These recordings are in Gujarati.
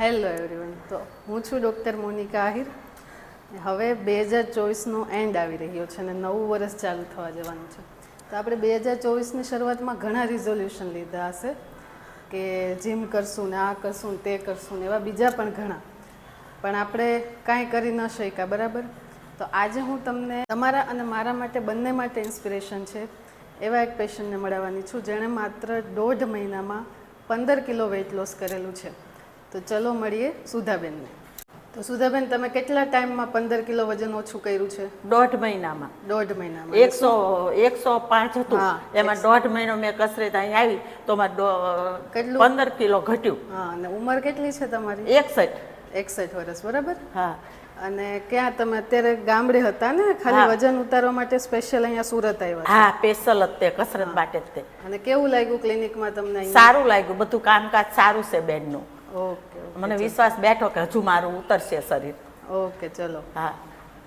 હેલો એવરીવન તો હું છું ડૉક્ટર મોનિકા આહિર. હવે બે હજાર ચોવીસનો એન્ડ આવી રહ્યો છે અને નવું વર્ષ ચાલુ થવા જવાનું છે. તો આપણે બે હજાર ચોવીસની શરૂઆતમાં ઘણા રિઝોલ્યુશન લીધા હશે કે જીમ કરશું ને આ કરશું ને તે કરશું ને એવા બીજા પણ ઘણા. પણ આપણે કાંઈ કરી ન શક્યા, બરાબર? તો આજે હું તમને તમારા અને મારા માટે બંને માટે ઇન્સ્પિરેશન છે એવા એક પેશન્ટને મળવાની છું જેણે માત્ર દોઢ મહિનામાં પંદર કિલો વેઇટ લોસ કરેલું છે. તો ચલો મળીએ સુધાબેનને. તો સુધાબેન તમે કેટલા ટાઈમમાં પંદર કિલો વજન ઓછું કર્યું છે? દોઢ મહિનામાં. દોઢ મહિનામાં. એકસો એકસો પાંચ હતું. એમાં દોઢ મહિનો મેં કસરત અહીં આવી તો મારે કેટલું? પંદર કિલો ઘટ્યું. હા અને ઉંમર કેટલી છે તમારી? એકસઠ. એકસઠ વર્ષ બરાબર? હા. અને ક્યાં તમે અત્યારે ગામડે હતા ને? ખાલી વજન ઉતારવા માટે સ્પેશિયલ અહીંયા સુરત આવ્યા હા સ્પેશલ જ તે કસરત માટે જ તે. અને કેવું લાગ્યું ક્લિનિકમાં તમને સારું લાગ્યું બધું કામકાજ સારું છે બેનનું. ઓકે મને વિશ્વાસ બેઠો કે હજુ મારું ઉતરશે શરીર. ઓકે ચલો. હા.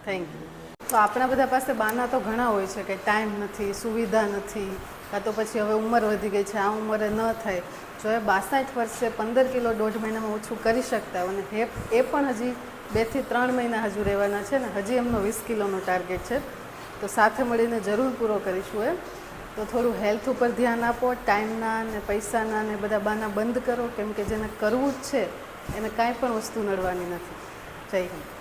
થેન્ક યુ તો આપણા બધા પાસે બાના તો ઘણા હોય છે કે ટાઈમ નથી સુવિધા નથી કાં તો પછી હવે ઉંમર વધી ગઈ છે આ ઉંમરે ન થાય. જો એ બાસઠ વર્ષે પંદર કિલો દોઢ મહિનામાં ઓછું કરી શકતા હોય અને હે એ પણ હજી બેથી ત્રણ મહિના હજુ રહેવાના છે ને હજી એમનો વીસ કિલોનો ટાર્ગેટ છે. તો સાથે મળીને જરૂર પૂરો કરીશું એ તો થોડું હેલ્થ ઉપર ધ્યાન આપો, ટાઈમના ને પૈસાના ને બધા બાના બંધ કરો, કેમ કે જેને કરવું જ છે, એને કાંઈ પણ વસ્તુ નડવાની નથી. જય હિન્દ.